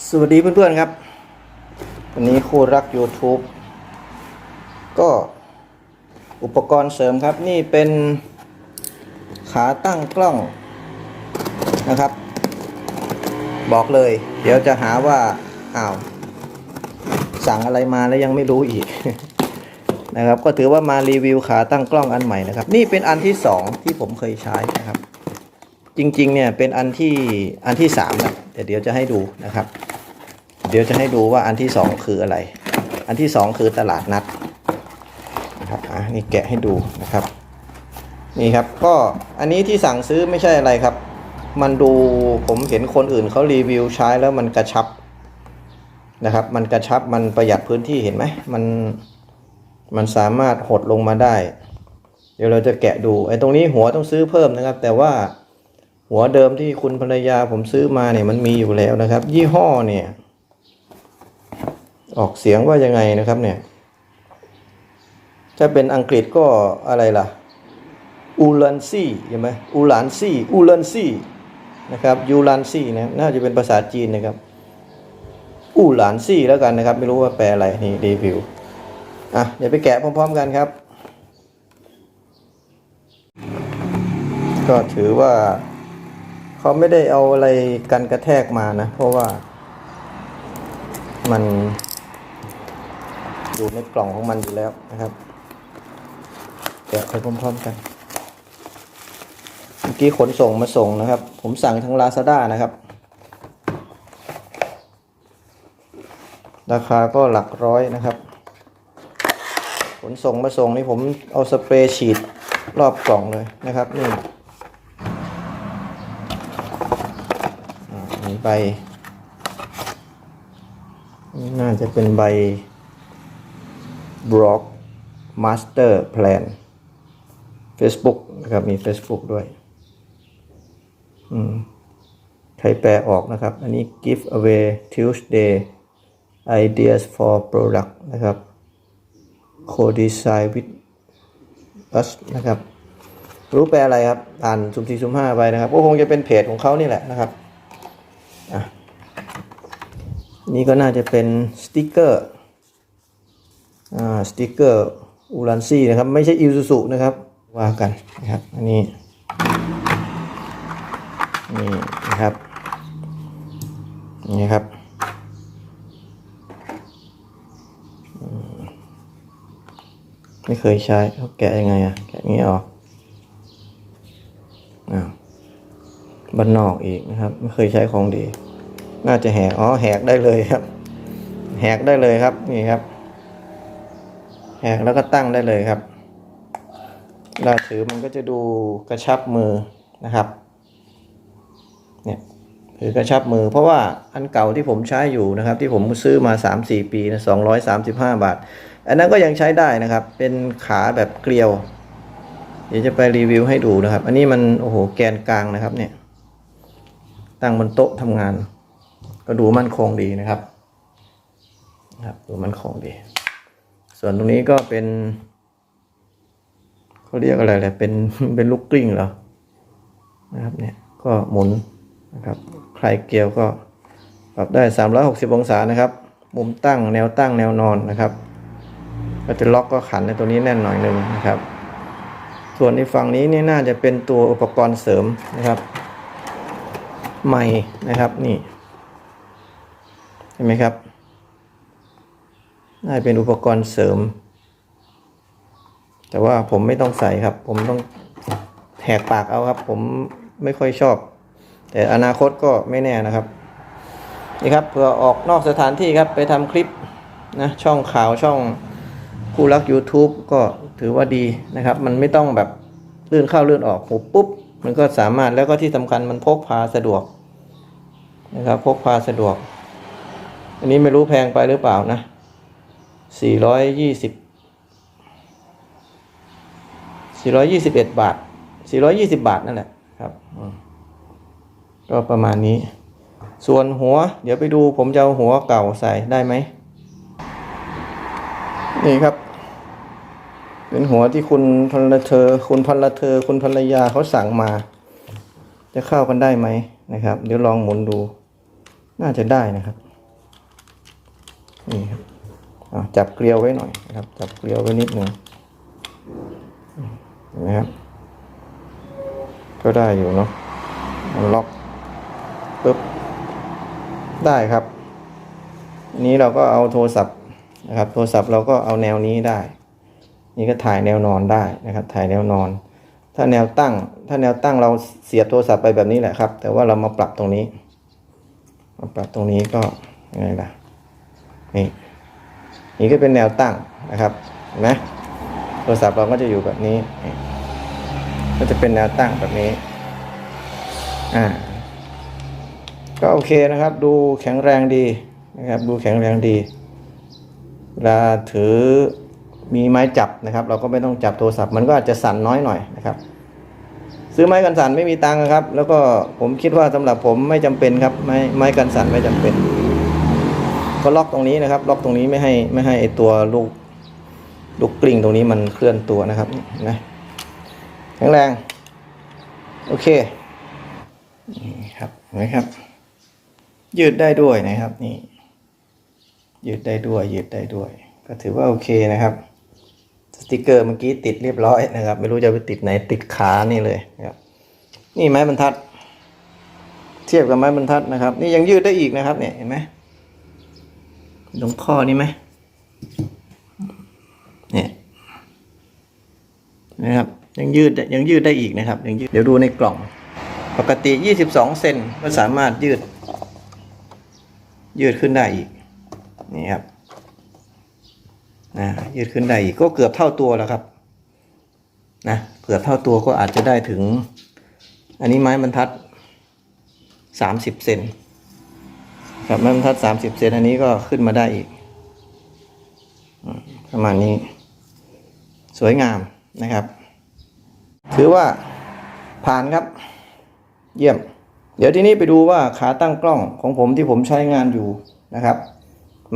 สวัสดีเพื่อนๆครับ วันนี้ครูรัก YouTube ก็อุปกรณ์เสริมครับนี่เป็นขาตั้งกล้องนะครับ บอกเลย เดี๋ยวจะหาว่าอ้าวสั่งอะไรมาแล้วยังไม่รู้อีกนะครับ ก็ถือว่ามารีวิวขาตั้งกล้องอันใหม่นะครับ นี่เป็นอันที่สองที่ผมเคยใช้นะครับ จริงๆเนี่ยเป็นอันที่อันที่สามนะแต่เดี๋ยวจะให้ดูนะครับ เดี๋ยวจะให้ดูว่าอันที่สองคืออะไร อันที่สองคือตลาดนัดนะครับอะนี่แกะให้ดูนะครับนี่ครับก็อันนี้ที่สั่งซื้อไม่ใช่อะไรครับ มันดูผมเห็นคนอื่นเขารีวิวใช้แล้วมันกระชับนะครับ มันกระชับมันประหยัดพื้นที่เห็นไหมมันมันสามารถหดลงมาได้ เดี๋ยวเราจะแกะดูไอ้ตรงนี้หัวต้องซื้อเพิ่มนะครับ แต่ว่าหัวเดิมที่คุณภรรยาผมซื้อมาเนี่ยมันมีอยู่แล้วนะครับ ยี่ห้อเนี่ย ออกเสียงว่ายังไงนะครับเนี่ย ถ้าเป็นอังกฤษก็อะไรล่ะอูลันซี่ใช่ไหมอูลานซี่อูลันซี่นะครับยูลันซี่นะน่าจะเป็นภาษาจีนนะครับอูหลานซี่แล้วกันนะครับ ไม่รู้ว่าแปลอะไรนี่รีวิวอะเดี๋ยวไปแกะพร้อม ๆ กันครับ ก็ถือว่าเขาไม่ได้เอาอะไรกันกระแทกมานะ เพราะว่ามัน อยู่ในกล่องของมันอยู่แล้วนะครับแกะไปพร้อมๆกัน เมื่อกี้ขนส่งมาส่งนะครับ ผมสั่งทาง Lazada นะครับ ราคาก็หลักร้อยนะครับ ขนส่งมาส่งนี่ผมเอาสเปรย์ฉีดรอบกล่องเลยนะครับนี่มีใบนี่น่าจะเป็นใบ บล็อก Master Plan Facebook นะครับมี Facebook ด้วย อืมใครแปลออกนะครับ อันนี้ Give away Tuesday ideas for product นะครับ co-design with us นะครับ รู้แปลอะไรครับ อ่านสุ่มสี่สุ่มห้าไปนะครับ ก็คงจะเป็นเพจของเขานี่แหละนะครับอะนี่ก็น่าจะเป็นสติกเกอร์ สติกเกอร์อูรันซี่นะครับ ไม่ใช่อิซูซุนะครับว่ากันนะครับ อันนี้นี่นะครับนี่ครับไม่เคยใช้เขาแกะยังไงอะแกะนี้ออกอ้าวบ้านนอกอีกนะครับ ไม่เคยใช้ของดี น่าจะแหกอ๋อแหกได้เลยครับ แหกได้เลยครับนี่ครับ แล้วก็ตั้งได้เลยครับเวลาถือมันก็จะดูกระชับมือนะครับ เนี่ยถือกระชับมือ เพราะว่าอันเก่าที่ผมใช้อยู่นะครับ ที่ผมซื้อมา 3-4 ปีนะ235บาท อันนั้นก็ยังใช้ได้นะครับ เป็นขาแบบเกลียว เดี๋ยวจะไปรีวิวให้ดูนะครับ อันนี้มันโอ้โหแกนกลางนะครับเนี่ย ตั้งบนโต๊ะทำงาน ก็ดูมั่นคงดีนะครับนะครับดูมั่นคงดี ส่วนตรงนี้ก็เป็นเขาเรียกอะไรแหละเป็นเป็นลูกกลิ้งเหรอนะครับเนี่ยก็หมุนนะครับใครเกลียวก็ปรับได้ 360 องศานะครับ มุมตั้งแนวตั้งแนวนอนนะครับก็จะล็อกก็ขันในตัวนี้แน่นหน่อยหนึ่งนะครับ ส่วนในฝั่งนี้นี่น่าจะเป็นตัวอุปกรณ์เสริมนะครับใหม่นะครับนี่เห็นไหมครับ น่าเป็นอุปกรณ์เสริม แต่ว่าผมไม่ต้องใส่ครับ ผมต้องแหกปากเอาครับ ผมไม่ค่อยชอบ แต่อนาคตก็ไม่แน่นะครับ นี่ครับเผื่อออกนอกสถานที่ครับไปทำคลิปนะช่องข่าวช่องคู่รัก YouTube ก็ถือว่าดีนะครับ มันไม่ต้องแบบลื่นเข้าลื่นออกหุบปุ๊บ มันก็สามารถแล้วก็ที่สำคัญมันพกพาสะดวกนะครับพกพาสะดวก อันนี้ไม่รู้แพงไปหรือเปล่านะ สี่ร้อยยี่สิบสี่ร้อยยี่สิบเอ็ดบาทสี่ร้อยยี่สิบาทนั่นแหละครับก็ประมาณนี้ ส่วนหัว เดี๋ยวไปดูผมจะเอาหัวเก่าใส่ได้ไหม นี่ครับ เป็นหัวที่คุณพันละเธอ คุณพันละเธอ คุณภรรยาเขาสั่งมา จะเข้ากันได้ไหมนะครับ เดี๋ยวลองหมุนดู น่าจะได้นะครับ นี่ครับ จับเกลียวไว้หน่อยนะครับ จับเกลียวไว้นิดหนึ่งเห็นไหมครับ ก็ได้อยู่เนาะล็อกปึ๊บได้ครับ นี้เราก็เอาโทรศัพท์นะครับ โทรศัพท์เราก็เอาแนวนี้ได้ นี่ก็ถ่ายแนวนอนได้นะครับ ถ่ายแนวนอน ถ้าแนวตั้ง ถ้าแนวตั้งเราเสียบโทรศัพท์ไปแบบนี้แหละครับ แต่ว่าเรามาปรับตรงนี้ มาปรับตรงนี้ก็ยังไงล่ะนี่ นี่ก็เป็นแนวตั้งนะครับเห็นไหมโทรศัพท์เราก็จะอยู่แบบนี้ ก็จะเป็นแนวตั้งแบบนี้ อ่า ก็โอเคนะครับ ดูแข็งแรงดีนะครับ ดูแข็งแรงดีเวลาถือมีไม้จับนะครับ เราก็ไม่ต้องจับโทรศัพท์มันก็อาจจะสั่นน้อยหน่อยนะครับ ซื้อไม้กันสั่นไม่มีตังค์ครับ แล้วก็ผมคิดว่าสำหรับผมไม่จำเป็นครับ ไม้ไม้กันสั่นไม่จำเป็น ก็ล็อกตรงนี้นะครับ ล็อกตรงนี้ไม่ให้ไม่ให้ไอตัวลูกลูกกลิ้งตรงนี้มันเคลื่อนตัวนะครับนะแข็งแรงโอเคนี่ครับเห็นไหมครับ ยืดได้ด้วยนะครับนี่ยืดได้ด้วยยืดได้ด้วย ก็ถือว่าโอเคนะครับสติกเกอร์เมื่อกี้ติดเรียบร้อยนะครับ ไม่รู้จะไปติดไหนติดขานี่เลยนะครับนี่ไม้บรรทัด เทียบกับไม้บรรทัดนะครับ นี่ยังยืดได้อีกนะครับเนี่ยเห็นไหม ตรงข้อนี้ไหมเนี่ยนะครับ ยังยืดยังยืดได้อีกนะครับ ยังยืดเดี๋ยวดูในกล่อง ปกติ 22 เซนก็สามารถยืด ยืดขึ้นได้อีก นี่ครับนะยืดขึ้นได้อีกก็เกือบเท่าตัวแล้วครับนะเกือบเท่าตัวก็อาจจะได้ถึง อันนี้ไม้บรรทัด 30 เซน ครับไม้บรรทัด30เซนอันนี้ก็ขึ้นมาได้อีกประมาณนี้ สวยงามนะครับ ถือว่าผ่านครับ เยี่ยม เดี๋ยวทีนี้ไปดูว่าขาตั้งกล้องของผมที่ผมใช้งานอยู่นะครับ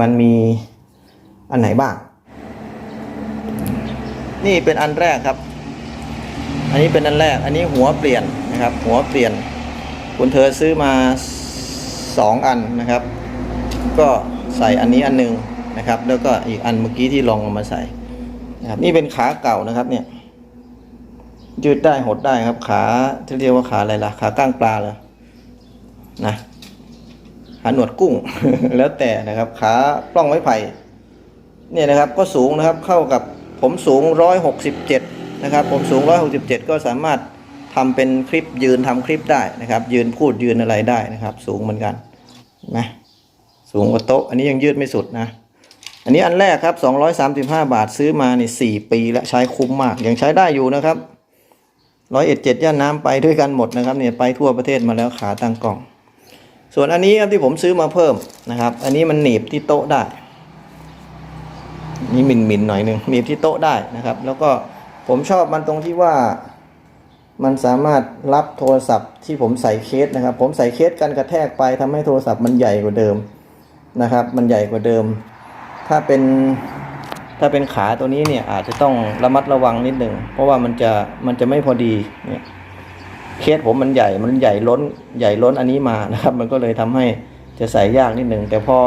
มันมีอันไหนบ้าง นี่เป็นอันแรกครับ อันนี้เป็นอันแรก อันนี้หัวเปลี่ยนนะครับ หัวเปลี่ยนคุณเธอซื้อมา สองอันนะครับ ก็ใส่อันนี้อันหนึงนะครับ แล้วก็อีกอันเมื่อกี้ที่ลองเอามาใส่นะครับนี่เป็นขาเก่านะครับเนี่ยยืดได้หดได้ครับขาที่เรียกว่าขาอะไรล่ะขาก้างปลาเลยนะขาหนวดกุ้งแล้วแต่นะครับ ขาปล้องไม้ไผ่เนี่ยนะครับก็สูงนะครับเข้ากับผมสูงร้อยหกสิบเจ็ดนะครับ ผมสูงร้อยหกสิบเจ็ดก็สามารถทำเป็นคลิปยืนทำคลิปได้นะครับ ยืนพูดยืนอะไรได้นะครับ สูงเหมือนกัน นไหมสูงกว่าโต๊ะ อันนี้ยังยืดไม่สุดนะ อันนี้อันแรกครับ 235 บาทซื้อมานี่สี่ปีแล้วใช้คุ้มมาก ยังใช้ได้อยู่นะครับร้อยเอ็ดเจ็ดย่านน้ำไปด้วยกันหมดนะครับเนี่ยไปทั่วประเทศมาแล้วขาตั้งกล้อง ส่วนอันนี้ครับที่ผมซื้อมาเพิ่มนะครับ อันนี้มันหนีบที่โต๊ะได้ นี่หมินมินๆหน่อยหนึ่งหนีบที่โต๊ะได้นะครับ แล้วก็ผมชอบมันตรงที่ว่า มันสามารถรับโทรศัพท์ที่ผมใส่เคสนะครับ ผมใส่เคสกันกระแทกไปทำให้โทรศัพท์มันใหญ่กว่าเดิมนะครับ มันใหญ่กว่าเดิม ถ้าเป็นถ้าเป็นขาตัวนี้เนี่ยอาจจะต้องระมัดระวังนิดหนึ่งเพราะว่ามันจะมันจะไม่พอดีเนี่ยเคสผมมันใหญ่มันใหญ่ล้นใหญ่ล้นอันนี้มานะครับ มันก็เลยทำให้จะใส่ยากนิดหนึ่งแต่พอ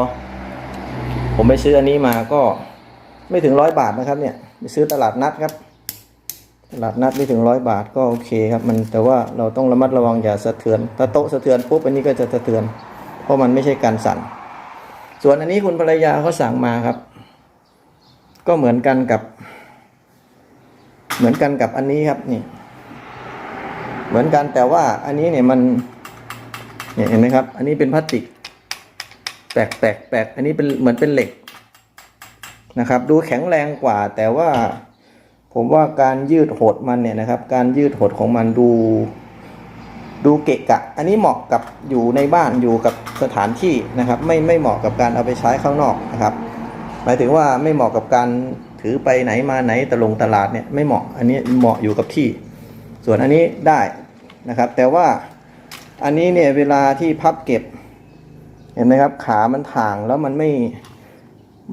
ผมไปซื้ออันนี้มาก็ไม่ถึงร้อยบาทนะครับเนี่ยไปซื้อตลาดนัดครับ ตลาดนัดไม่ถึงร้อยบาทก็โอเคครับ มันแต่ว่าเราต้องระมัดระวังอย่าสะเทือน ถ้าโต๊ะสะเทือนปุ๊บอันนี้ก็จะสะเทือน เพราะมันไม่ใช่การสั่น ส่วนอันนี้คุณภรรยาเขาสั่งมาครับ ก็เหมือนกันกับ เหมือนกันกับอันนี้ครับนี่ เหมือนกันแต่ว่าอันนี้เนี่ยมันเนี่ยเห็นไหมครับ อันนี้เป็นพลาสติก แปลกแปลกแปลกอันนี้เป็นเหมือนเป็นเหล็กนะครับ ดูแข็งแรงกว่าแต่ว่า ผมว่าการยืดหดมันเนี่ยนะครับ การยืดหดของมันดู ดูเกะกะ อันนี้เหมาะกับอยู่ในบ้านอยู่กับสถานที่นะครับ ไม่ไม่เหมาะกับการเอาไปใช้ข้างนอกนะครับ หมายถึงว่าไม่เหมาะกับการถือไปไหนมาไหนตะลงตลาดเนี่ยไม่เหมาะ อันนี้เหมาะอยู่กับที่ ส่วนอันนี้ได้นะครับ แต่ว่าอันนี้เนี่ยเวลาที่พับเก็บ เห็นไหมครับ ขามันถ่างแล้วมันไม่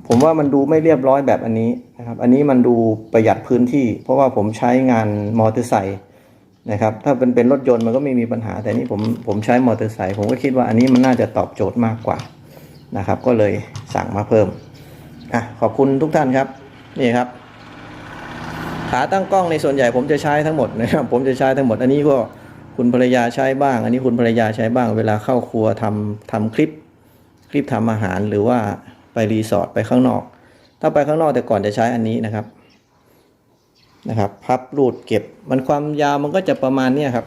ผมว่ามันดูไม่เรียบร้อยแบบอันนี้นะครับ อันนี้มันดูประหยัดพื้นที่ เพราะว่าผมใช้งานมอเตอร์ไซค์นะครับ ถ้าเป็นเป็นรถยนต์มันก็ไม่มีปัญหา แต่นี่ผมผมใช้มอเตอร์ไซค์ผมก็คิดว่าอันนี้มันน่าจะตอบโจทย์มากกว่านะครับ ก็เลยสั่งมาเพิ่มอะขอบคุณทุกท่านครับนี่ครับ ขาตั้งกล้องในส่วนใหญ่ผมจะใช้ทั้งหมดนะครับ ผมจะใช้ทั้งหมด อันนี้ก็คุณภรรยาใช้บ้าง อันนี้คุณภรรยาใช้บ้าง เวลาเข้าครัวทำทำคลิป คลิปทำอาหารหรือว่า ไปรีสอร์ทไปข้างนอก ถ้าไปข้างนอกแต่ก่อนจะใช้อันนี้นะครับนะครับ พับรูดเก็บมันความยาวมันก็จะประมาณนี้ครับ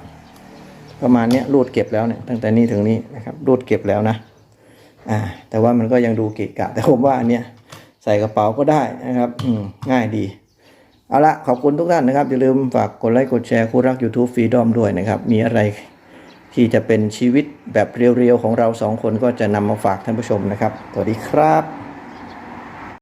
ประมาณนี้รูดเก็บแล้วเนี่ยตั้งแต่นี้ถึงนี้นะครับรูดเก็บแล้วนะอ่าแต่ว่ามันก็ยังดูเกะกะ แต่ผมว่าอันเนี้ยใส่กระเป๋าก็ได้นะครับอืมง่ายดีเอาละขอบคุณทุกท่านนะครับ อย่าลืมฝากกดไลค์กดแชร์คู่รัก YouTube Freedom ด้วยนะครับ มีอะไรที่จะเป็นชีวิตแบบเรียวๆ ของเราสองคนก็จะนำมาฝากท่านผู้ชมนะครับ สวัสดีครับ